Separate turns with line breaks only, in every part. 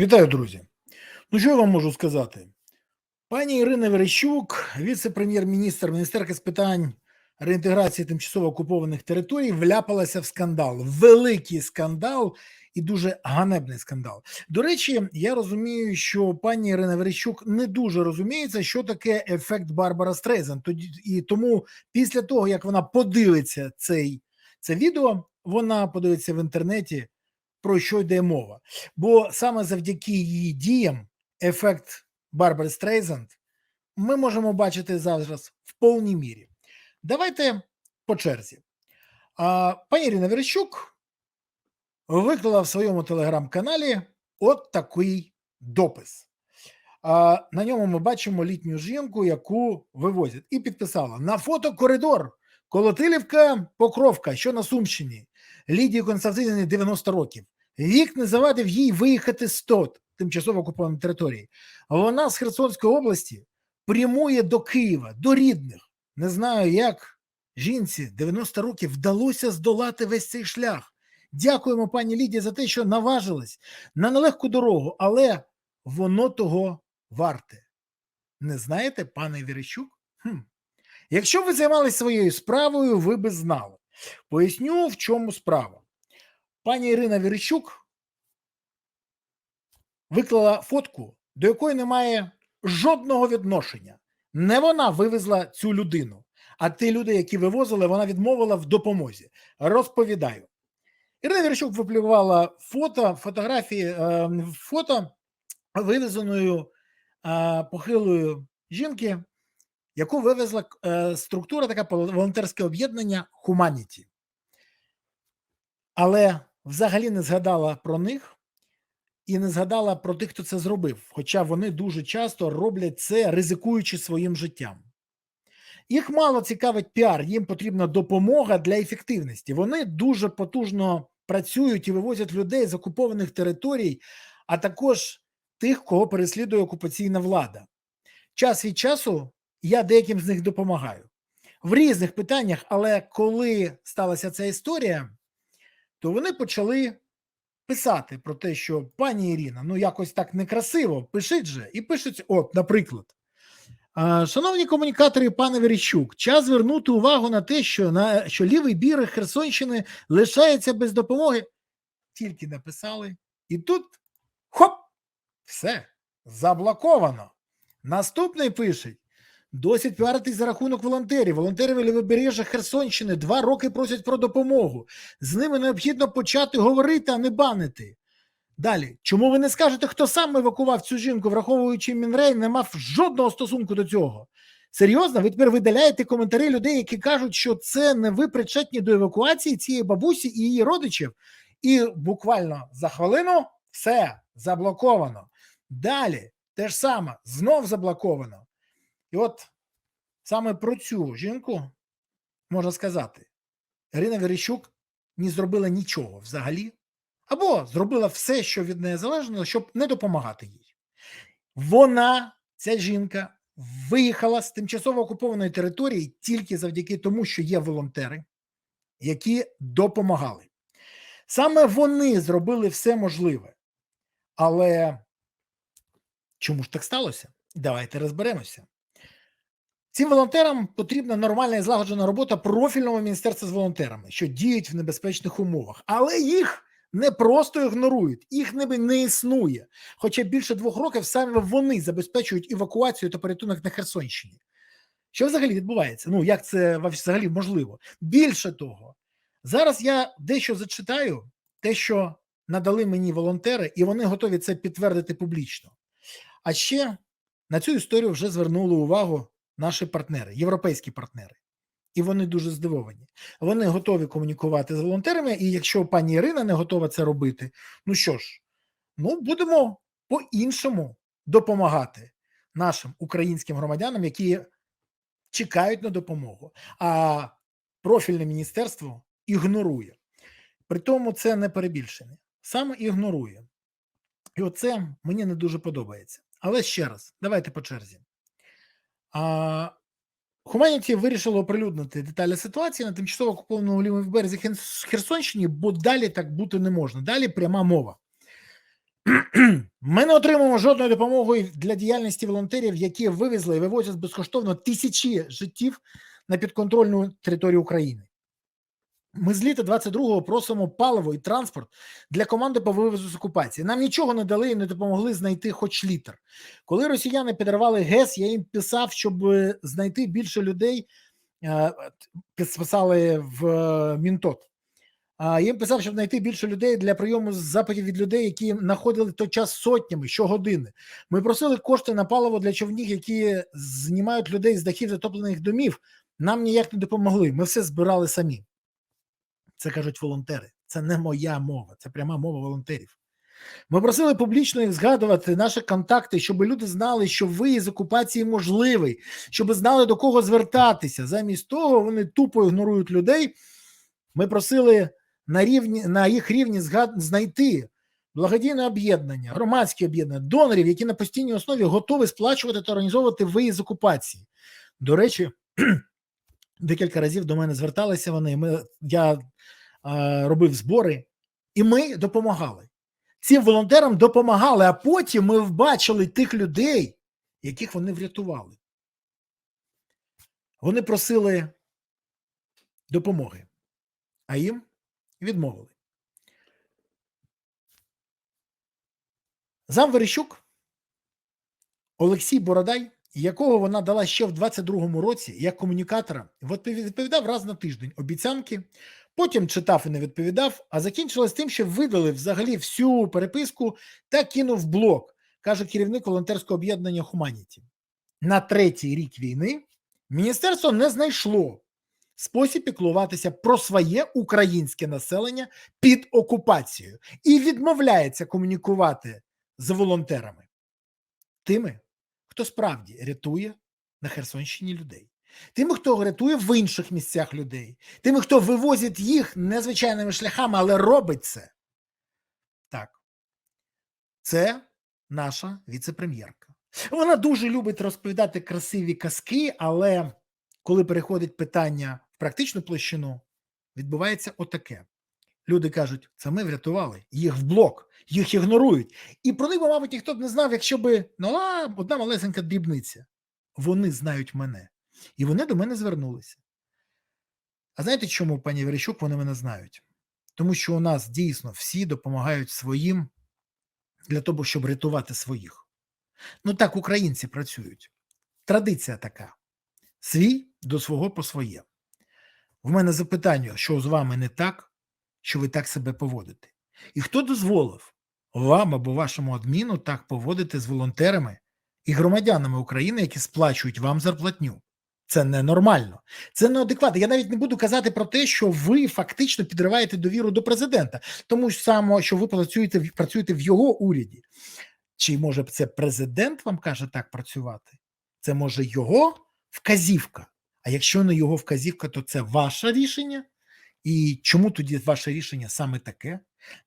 Вітаю, друзі. Ну, що я вам можу сказати? Пані Ірина Верещук, віце-прем'єр-міністр Міністерка з питань реінтеграції тимчасово окупованих територій, вляпалася в скандал. Великий скандал і дуже ганебний скандал. До речі, я розумію, що пані Ірина Верещук не дуже розуміється, що таке ефект Барбара Стрейзен. І тому, після того як вона подивиться цей це відео, вона подивиться в інтернеті про що йде мова. Бо саме завдяки її діям ефект Барбари Стрейзенд ми можемо бачити зараз в повній мірі. Давайте по черзі. А, Пані Ірина Верещук виклала в своєму телеграм-каналі от такий допис. А, На ньому ми бачимо літню жінку, яку вивозять, і підписала на фото коридор Колотилівка, Покровка, що на Сумщині. Лідії Константинівні 90 років. Вік не завадив їй виїхати з ТОТ, тимчасово окупованої території. Вона з Херсонської області прямує до Києва, до рідних. Не знаю, як жінці 90 років вдалося здолати весь цей шлях. Дякуємо пані Лідії за те, що наважилась на нелегку дорогу, але воно того варте. Не знаєте, пане Вірищук? Хм. Якщо ви займалися своєю справою, ви би знали. Поясню, в чому справа. Пані Ірина Віричук виклала фотку, до якої немає жодного відношення. Не вона вивезла цю людину, а ті люди, які вивозили, вона відмовила в допомозі. Розповідаю. Ірина Віричук виплювала фото, фотографії, е, фото вивезеною е, похилою жінки, яку вивезла е, структура, така волонтерське об'єднання Humanity. Але взагалі не згадала про них і не згадала про тих, хто це зробив. Хоча вони дуже часто роблять це, ризикуючи своїм життям. Їх мало цікавить піар, їм потрібна допомога для ефективності. Вони дуже потужно працюють і вивозять людей з окупованих територій, а також тих, кого переслідує окупаційна влада. Час від часу я деяким з них допомагаю в різних питаннях, але коли сталася ця історія, то вони почали писати про те, що пані Ірина, ну якось так некрасиво, пишіть же, і пишуть, от, наприклад. Шановні комунікатори, пане Верещук, час звернути увагу на те, що на що лівий берег Херсонщини лишається без допомоги. Тільки написали, і тут хоп, все заблоковано. Наступний пишуть: Досить піаритись за рахунок волонтерів. Волонтери Лівобережжя Херсонщини два роки просять про допомогу. З ними необхідно почати говорити, а не банити. Далі, чому ви не скажете, хто сам евакував цю жінку, враховуючи Мінрей, не мав жодного стосунку до цього? Серйозно, ви тепер видаляєте коментарі людей, які кажуть, що це не ви причетні до евакуації цієї бабусі і її родичів, і буквально за хвилину все заблоковано. Далі те ж саме знов заблоковано. І от саме про цю жінку можна сказати, Ірина Верещук не зробила нічого взагалі, або зробила все, що від неї залежало, щоб не допомагати їй. Вона, ця жінка, виїхала з тимчасово окупованої території тільки завдяки тому, що є волонтери, які допомагали. Саме вони зробили все можливе. Але чому ж так сталося? Давайте розберемося. Цим волонтерам потрібна нормальна і злагоджена робота профільного міністерства з волонтерами, що діють в небезпечних умовах, але їх не просто ігнорують, їх ніби не існує. Хоча більше двох років саме вони забезпечують евакуацію та порятунок на Херсонщині. Що взагалі відбувається? Ну як це взагалі можливо? Більше того, зараз я дещо зачитаю те, що надали мені волонтери, і вони готові це підтвердити публічно. А ще на цю історію вже звернули увагу наші партнери, європейські партнери. І вони дуже здивовані. Вони готові комунікувати з волонтерами. І якщо пані Ірина не готова це робити, ну що ж, ну будемо по-іншому допомагати нашим українським громадянам, які чекають на допомогу. А профільне міністерство ігнорує. При тому це не перебільшення, саме ігнорує. І оце мені не дуже подобається. Але ще раз, давайте по черзі. Humanity вирішило оприлюднити деталі ситуації на тимчасово окупованому лівому березі Херсонщині, бо далі так бути не можна. Далі пряма мова. Ми не отримуємо жодної допомоги для діяльності волонтерів, які вивезли і вивозять безкоштовно тисячі життів на підконтрольну територію України. Ми з літа 22-го просимо паливо і транспорт для команди по вивозу з окупації. Нам нічого не дали і не допомогли знайти хоч літр. Коли росіяни підривали ГЕС, я їм писав, щоб е, знайти більше людей, е, підписали в е, Мінтот. Я їм писав, щоб знайти більше людей для прийому запитів від людей, які знаходили той час сотнями щогодини. Ми просили кошти на паливо для човнів, які знімають людей з дахів затоплених домів. Нам ніяк не допомогли. Ми все збирали самі. Це кажуть волонтери. Це не моя мова, це пряма мова волонтерів. Ми просили публічно їх згадувати наші контакти, щоб люди знали, що виїзд з окупації можливий, щоб знали до кого звертатися. Замість того вони тупо ігнорують людей. Ми просили на рівні на їх рівні згад... знайти благодійне об'єднання, громадське об'єднання, донорів, які на постійній основі готові сплачувати та організовувати виїзд з окупації. До речі, декілька разів до мене зверталися вони. Ми, Я е, робив збори, і ми допомагали. Цим волонтерам допомагали, а потім ми бачили тих людей, яких вони врятували. Вони просили допомоги, а їм відмовили. Зам Верещук Олексій Бородай, якого вона дала ще в 22-му році як комунікатора, відповідав раз на тиждень обіцянки, потім читав і не відповідав, а закінчилось тим, що видали взагалі всю переписку та кинув блок, каже керівник волонтерського об'єднання Хуманіті. На третій рік війни міністерство не знайшло спосіб піклуватися про своє українське населення під окупацією і відмовляється комунікувати з волонтерами, тими, хто справді рятує на Херсонщині людей, тими, хто рятує в інших місцях людей, тими, хто вивозить їх незвичайними шляхами, але робить це. Так, це наша віце-прем'єрка. Вона дуже любить розповідати красиві казки, але коли переходить питання в практичну площину, відбувається отаке. Люди кажуть, це ми врятували, їх в блок, їх ігнорують. І про них, мабуть, ніхто б не знав, якщо б ну, а, одна малесенька дрібниця. Вони знають мене. І вони до мене звернулися. А знаєте, чому, пані Верещук, вони мене знають? Тому що у нас дійсно всі допомагають своїм для того, щоб рятувати своїх. Ну так українці працюють. Традиція така: свій до свого по своє. В мене запитання, що з вами не так, що ви так себе поводите. І хто дозволив вам або вашому адміну так поводити з волонтерами і громадянами України, які сплачують вам зарплатню? Це ненормально, це неадекватно. Я навіть не буду казати про те, що ви фактично підриваєте довіру до президента, тому ж само, що ви працюєте працюєте в його уряді. Чи може це президент вам каже так працювати? Це може його вказівка. А якщо не його вказівка, то це ваше рішення. І чому тоді ваше рішення саме таке?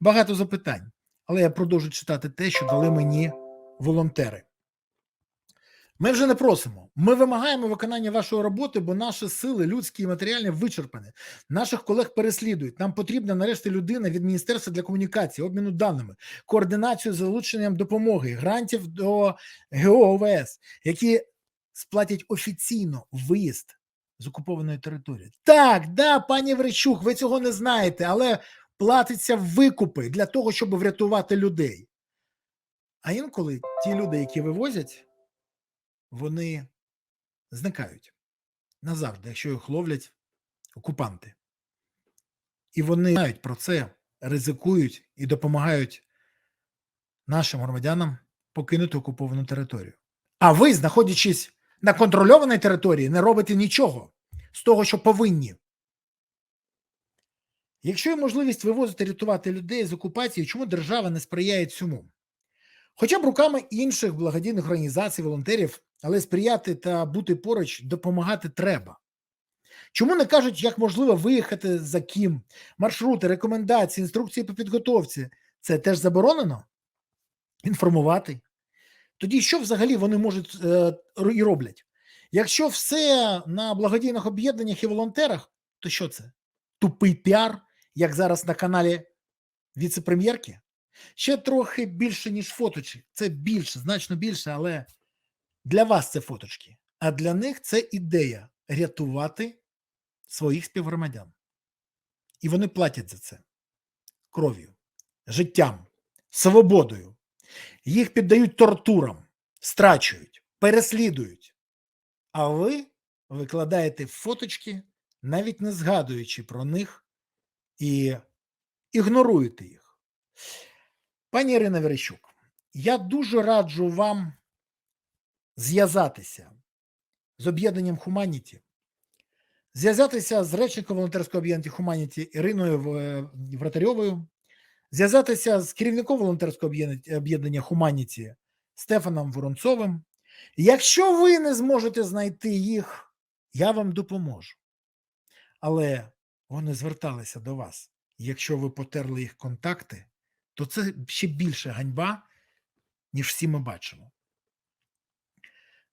Багато запитань. Але я продовжу читати те, що дали мені волонтери. Ми вже не просимо. Ми вимагаємо виконання вашої роботи, бо наші сили, людські і матеріальні, вичерпані. Наших колег переслідують. Нам потрібна нарешті людина від Міністерства для комунікації, обміну даними, координацію з залученням допомоги, грантів до ГОВС, які сплатять офіційно виїзд з окупованої території. Так, да, пані Вречук, ви цього не знаєте, але платиться викупи для того, щоб врятувати людей. А інколи ті люди, які вивозять, вони зникають назавжди, якщо їх ловлять окупанти. І вони знають про це, ризикують і допомагають нашим громадянам покинути окуповану територію. А ви, знаходячись на контрольованій території, не робите нічого з того, що повинні. Якщо є можливість вивозити рятувати людей з окупації, чому держава не сприяє цьому? Хоча б руками інших благодійних організацій, волонтерів, але сприяти та бути поруч допомагати треба. Чому не кажуть, як можливо виїхати за ким? Маршрути, рекомендації, інструкції по підготовці це теж заборонено? Інформувати. Тоді що взагалі вони можуть е, і роблять? Якщо все на благодійних об'єднаннях і волонтерах, то що це? Тупий піар, як зараз на каналі віце-прем'єрки? Ще трохи більше, ніж фоточки. Це більше, значно більше, але для вас це фоточки. А для них це ідея рятувати своїх співгромадян. І вони платять за це кров'ю, життям, свободою. Їх піддають тортурам, страчують, переслідують. А ви викладаєте фоточки, навіть не згадуючи про них і ігноруєте їх. Пані Ірина Верещук, я дуже раджу вам зв'язатися з об'єднанням Хуманіті, зв'язатися з речником волонтерського об'єднання Хуманіті Іриною Вратарьовою, зв'язатися з керівником волонтерського об'єднання- об'єднання Хуманіті Стефаном Воронцовим. Якщо ви не зможете знайти їх, я вам допоможу. Але вони зверталися до вас. Якщо ви потерли їх контакти, то це ще більше ганьба, ніж всі ми бачимо.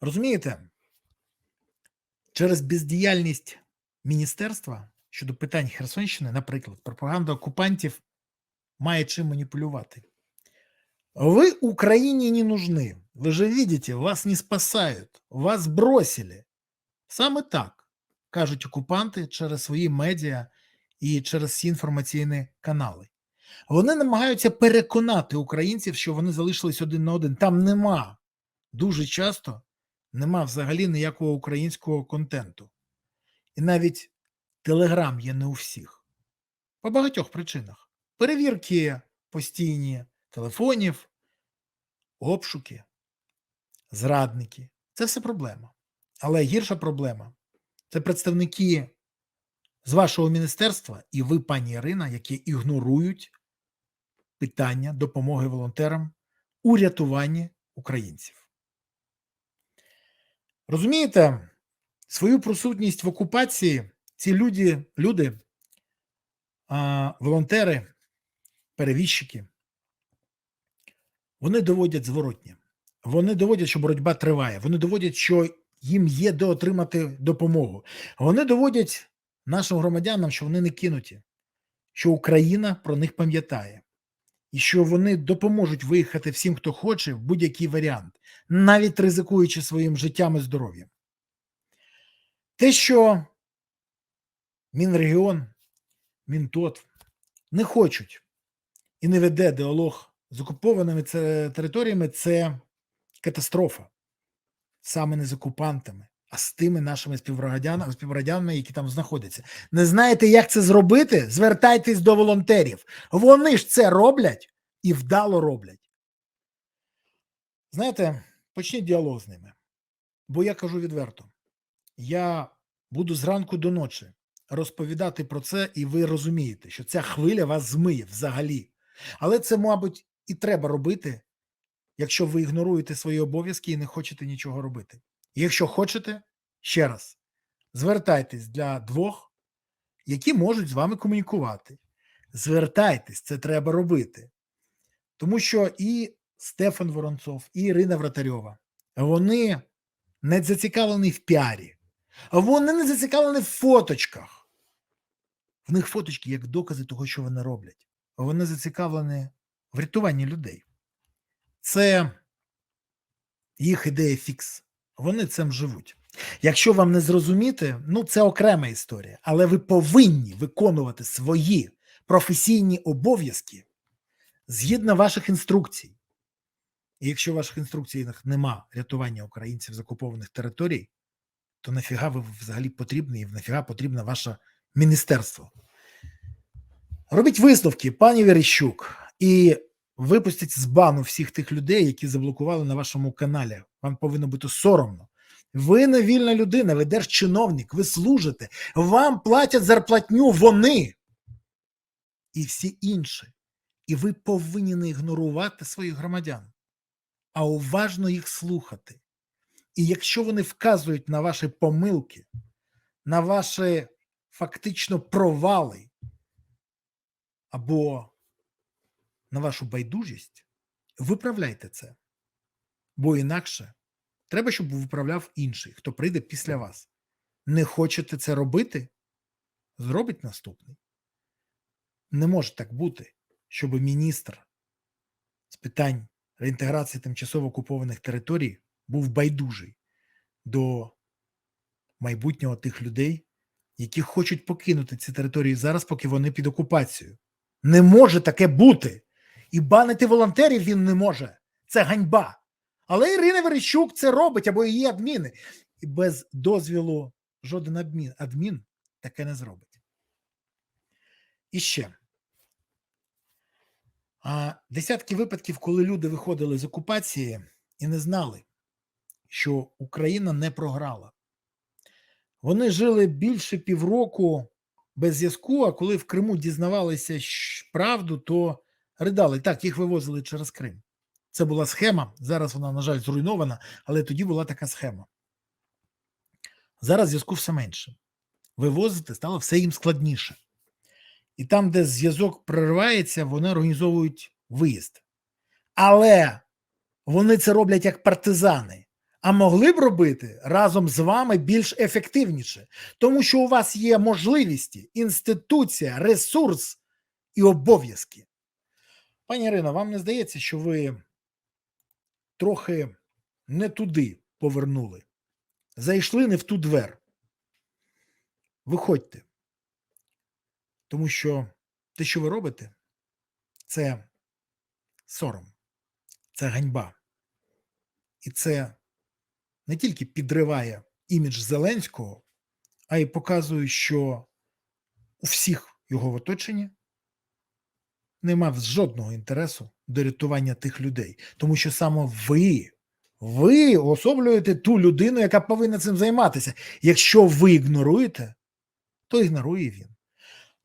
Розумієте, через бездіяльність міністерства щодо питань Херсонщини, наприклад, пропаганда окупантів має чим маніпулювати. Вы Украине не нужны. Вы же видите, вас не спасают, вас бросили. Саме так кажуть окупанти через свої медіа і через всі інформаційні канали. Вони намагаються переконати українців, що вони залишились один на один. Там нема дуже часто нема взагалі ніякого українського контенту. І навіть Телеграм є не у всіх. По багатьох причинах. Перевірки постійні телефонів, обшуки, зрадники. Це все проблема. Але гірша проблема це представники з вашого міністерства і ви, пані Ірина, які ігнорують питання допомоги волонтерам у рятуванні українців. Розумієте, свою присутність в окупації ці люди, люди волонтери, перевізчики, вони доводять зворотнє. Вони доводять, що боротьба триває. Вони доводять, що їм є де отримати допомогу. Вони доводять нашим громадянам, що вони не кинуті, що Україна про них пам'ятає, і що вони допоможуть виїхати всім, хто хоче, в будь-який варіант, навіть ризикуючи своїм життям і здоров'ям. Те, що Мінрегіон, Мінтот не хочуть і не веде діалог з окупованими територіями, це катастрофа. Саме не з окупантами, а з тими нашими співгромадянами, співгромадянами, які там знаходяться. Не знаєте, як це зробити? Звертайтесь до волонтерів. Вони ж це роблять і вдало роблять. Знаєте, почніть діалог з ними. Бо я кажу відверто: я буду зранку до ночі розповідати про це, і ви розумієте, що ця хвиля вас змиє взагалі. Але це, мабуть, і треба робити, якщо ви ігноруєте свої обов'язки і не хочете нічого робити. І якщо хочете, ще раз, звертайтесь для двох, які можуть з вами комунікувати. Звертайтесь, це треба робити. Тому що і Стефан Воронцов, і Ірина Вратарьова, вони не зацікавлені в піарі, вони не зацікавлені в фоточках. В них фоточки як докази того, що вони роблять. Вони зацікавлені в рятуванні людей. Це їх ідея фікс. Вони цим живуть. Якщо вам не зрозуміти, ну це окрема історія, але ви повинні виконувати свої професійні обов'язки згідно ваших інструкцій. І якщо в ваших інструкціях нема рятування українців з окупованих територій, то нафіга ви взагалі потрібні і нафіга потрібне ваше міністерство. Робіть висновки, пані Верещук, і випустіть з бану всіх тих людей, які заблокували на вашому каналі. Вам повинно бути соромно. Ви не вільна людина, ви держчиновник, ви служите, вам платять зарплатню вони і всі інші. І ви повинні не ігнорувати своїх громадян, а уважно їх слухати. І якщо вони вказують на ваші помилки, на ваші фактично провали або на вашу байдужість, виправляйте це. Бо інакше треба, щоб виправляв інший, хто прийде після вас. Не хочете це робити? Зробить наступний. Не може так бути, щоб міністр з питань реінтеграції тимчасово окупованих територій був байдужий до майбутнього тих людей, які хочуть покинути ці території зараз, поки вони під окупацією. Не може таке бути. І банити волонтерів він не може. Це ганьба. Але Ірина Верещук це робить або її адміни. І без дозвілу жоден адмін, адмін таке не зробить. І ще. Десятки випадків, коли люди виходили з окупації і не знали, що Україна не програла. Вони жили більше півроку без зв'язку, а коли в Криму дізнавалися правду, то ридали. Так, їх вивозили через Крим. Це була схема. Зараз вона, на жаль, зруйнована, але тоді була така схема. Зараз зв'язку все менше. Вивозити стало все їм складніше. І там, де зв'язок проривається, вони організовують виїзд. Але вони це роблять як партизани, а могли б робити разом з вами більш ефективніше, тому що у вас є можливості, інституція, ресурс і обов'язки. Пані Ірино, вам не здається, що ви трохи не туди повернули, зайшли не в ту двер. Виходьте. Тому що те, що ви робите, це сором, це ганьба. І це не тільки підриває імідж Зеленського, а й показує, що у всіх його в оточенні нема жодного інтересу до рятування тих людей. Тому що саме ви, ви особлюєте ту людину, яка повинна цим займатися. Якщо ви ігноруєте, то ігнорує він.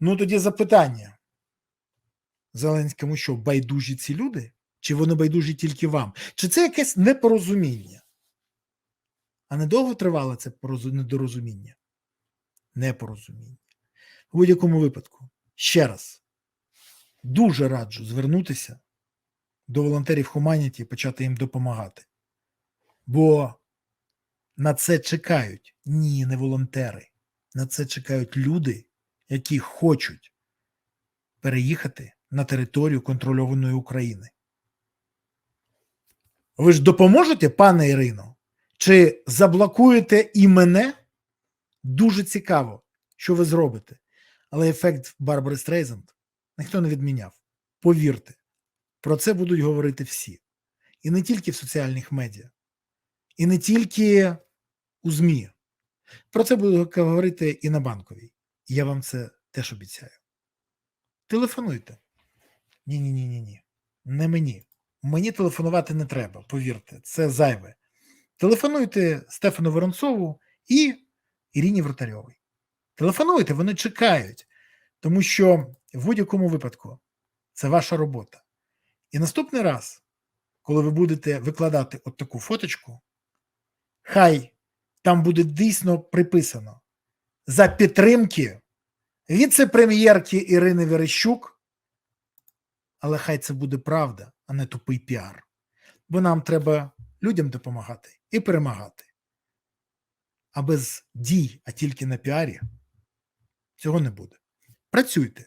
Ну тоді запитання. Зеленському що, байдужі ці люди? Чи вони байдужі тільки вам? Чи це якесь непорозуміння? А недовго тривало це недорозуміння? Непорозуміння. У будь-якому випадку, ще раз, дуже раджу звернутися до волонтерів Humanity і почати їм допомагати. Бо на це чекають ні, не волонтери. На це чекають люди, які хочуть переїхати на територію контрольованої України. Ви ж допоможете, пане Ірино? Чи заблокуєте і мене? Дуже цікаво, що ви зробите. Але ефект Барбари Стрейзанд ніхто не відміняв. Повірте, про це будуть говорити всі. І не тільки в соціальних медіа, і не тільки у ЗМІ. Про це будуть говорити і на банковій. Я вам це теж обіцяю. Телефонуйте. Ні, ні, ні, ні, ні. Не мені. Мені телефонувати не треба, повірте, це зайве. Телефонуйте Стефану Воронцову і Іріні Вратарьовій. Телефонуйте, вони чекають, тому що в будь-якому випадку це ваша робота. І наступний раз, коли ви будете викладати от таку фоточку, хай там буде дійсно приписано за підтримки віце-прем'єрки Ірини Верещук, але хай це буде правда, а не тупий піар. Бо нам треба людям допомагати і перемагати. А без дій, а тільки на піарі, цього не буде. Працюйте,